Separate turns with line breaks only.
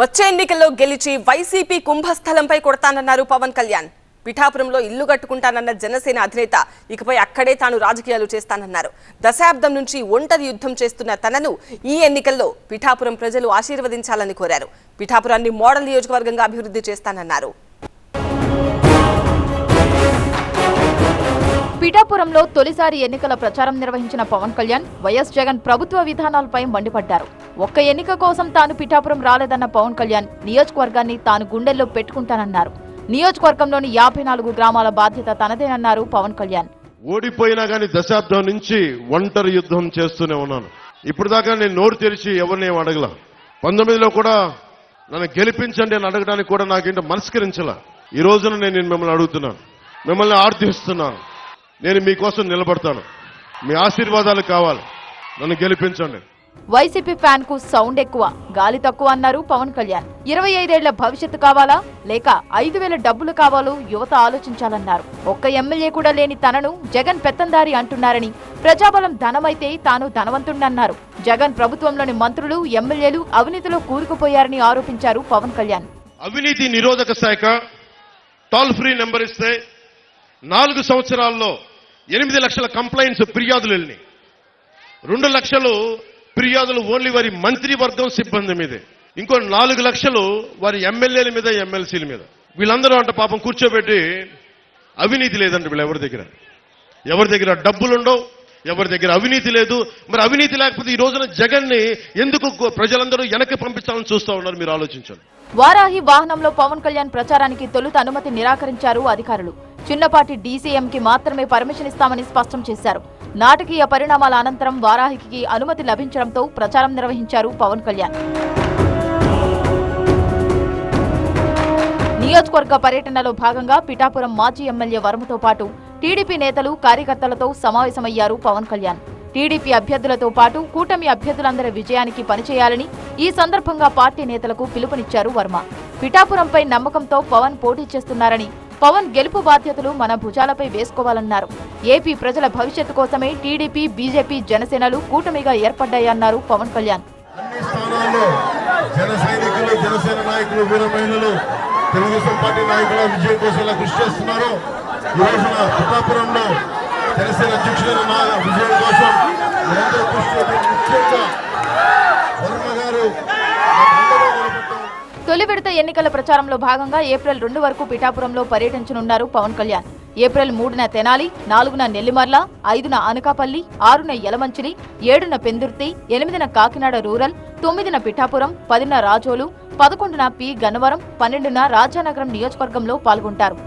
వచ్చే ఎన్నికల్లో గెలిచి వైసీపీ కుంభస్థలంపై కొడతానన్నారు పవన్ కళ్యాణ్. పిఠాపురంలో ఇల్లు కట్టుకుంటానన్న జనసేన అధినేత ఇకపై అక్కడే తాను రాజకీయాలు చేస్తానన్నారు. దశాబ్దం నుంచి ఒంటరి యుద్ధం చేస్తున్న తనను ఈ ఎన్నికల్లో పిఠాపురం ప్రజలు ఆశీర్వదించాలని కోరారు. పిఠాపురాన్ని మోడల్ నియోజకవర్గంగా అభివృద్ధి చేస్తానన్నారు.
పిఠాపురంలో తొలిసారి ఎన్నికల ప్రచారం నిర్వహించిన పవన్ కళ్యాణ్ వైఎస్ జగన్ ప్రభుత్వ విధానాలపై మండిపడ్డారు. ఒక్క ఎన్నిక కోసం తాను పిఠాపురం రాలేదన్న పవన్ కళ్యాణ్ నియోజకవర్గాన్ని తాను గుండెల్లో పెట్టుకుంటానన్నారు. నియోజకవర్గంలోని యాభై నాలుగు గ్రామాల బాధ్యత తనదేనన్నారు పవన్ కళ్యాణ్.
ఓడిపోయినా కానీ దశాబ్దం నుంచి ఒంటరి యుద్ధం చేస్తూనే ఉన్నాను. ఇప్పుడు దాకా నేను నోరు తెరిచి ఎవరిని అడగల. పంతొమ్మిదిలో కూడా నన్ను గెలిపించండి అని అడగడానికి కూడా నాకేంటో మనస్కరించల. ఈ రోజున నేను నేను మిమ్మల్ని అడుగుతున్నాను. మిమ్మల్ని ఆర్థిస్తున్నాను. నేను మీకోసం నిలబడతాను. మీ ఆశీర్వాదాలు కావాలి. నన్ను గెలిపించండి.
వైసీపీ ఫ్యాన్కు సౌండ్ ఎక్కువ గాలి తక్కువ అన్నారు పవన్ కళ్యాణ్. ఇరవై ఐదేళ్ళ భవిష్యత్తు కావాలా? లేక ఐదు వేల డబ్బులు కావాలో యువత ఆలోచించాలన్నారు. ఒక్క ఎమ్మెల్యే కూడా లేని తనను జగన్ పెత్తందారి అంటున్నారని ప్రజాబలం ధనమైతే తాను ధనవంతుడన్నారు జగన్ ప్రభుత్వంలోని మంత్రులు ఎమ్మెల్యేలు అవినీతిలో కూరుకుపోయారని ఆరోపించారు పవన్ కళ్యాణ్.
అవినీతి నిరోధక శాఖ టోల్ ఫ్రీ నెంబర్ ఇస్తే నాలుగు సంవత్సరాల్లో ఎనిమిది లక్షల కంప్లైంట్స్ ఫిర్యాదులు వెళ్ళినాయి. రెండు లక్షలు ఫిర్యాదులు ఓన్లీ వారి మంత్రివర్గం సిబ్బంది మీదే. ఇంకో నాలుగు లక్షలు వారి ఎమ్మెల్యేల మీద ఎమ్మెల్సీల మీద. వీళ్ళందరూ అంట పాపం కూర్చోబెట్టి అవినీతి లేదండి వీళ్ళు ఎవరి దగ్గర. ఎవరి దగ్గర డబ్బులుండవు ఎవరి దగ్గర అవినీతి లేదు. మరి అవినీతి లేకపోతే ఈ రోజున జగన్ని ఎందుకు ప్రజలందరూ వెనక్కి పంపించాలని చూస్తూ ఉన్నారు మీరు ఆలోచించండి.
వారాహి వాహనంలో పవన్ కళ్యాణ్ ప్రచారానికి తొలుత అనుమతి నిరాకరించారు అధికారులు. చిన్నపాటి డీసీఎంకి మాత్రమే పర్మిషన్ ఇస్తామని స్పష్టం చేశారు. నాటకీయ పరిణామాల అనంతరం వారాహికి అనుమతి లభించడంతో ప్రచారం నిర్వహించారు పవన్ కళ్యాణ్. నియోజకవర్గ పర్యటనలో భాగంగా పిఠాపురం మాజీ ఎమ్మెల్యే వర్మతో పాటు టీడీపీ నేతలు కార్యకర్తలతో సమావేశమయ్యారు పవన్ కళ్యాణ్. టీడీపీ అభ్యర్థులతో పాటు కూటమి అభ్యర్థులందరి విజయానికి పనిచేయాలని ఈ సందర్భంగా పార్టీ నేతలకు పిలుపునిచ్చారు వర్మ. పిఠాపురంపై నమ్మకంతో పవన్ పోటీ చేస్తున్నారని పవన్ గెలుపు బాధ్యతలు మన భుజాలపై వేసుకోవాలన్నారు. ఏపీ ప్రజల భవిష్యత్తు కోసమే టీడీపీ బీజేపీ జనసేనలు కూటమిగా ఏర్పడ్డాయన్నారు పవన్ కళ్యాణ్.
జన సైనికులు జనసేన నాయకులు వీర మహిళలు తెలుగుదేశం పార్టీ నాయకుల విజయం కోసం ఇలా కృషి చేస్తున్నారు. ఈ రోజున పిఠాపురంలో జనసేన అధ్యక్షులైన నా విజయం కోసం కృషి చేయడం ముఖ్యంగా వర్మ గారు
తొలి విడత ఎన్నికల ప్రచారంలో భాగంగా ఏప్రిల్ రెండు వరకు పిఠాపురంలో పర్యటించనున్నారు పవన్ కళ్యాణ్. ఏప్రిల్ మూడున తెనాలి నాలుగున నెల్లిమర్ల ఐదున అనకాపల్లి ఆరున యలమంచిలి ఏడున పెందుర్తి ఎనిమిదిన కాకినాడ రూరల్ తొమ్మిదిన పిఠాపురం పదిన రాజోలు పదకొండున పి గన్నవరం పన్నెండున రాజానగరం నియోజకవర్గంలో పాల్గొంటారు.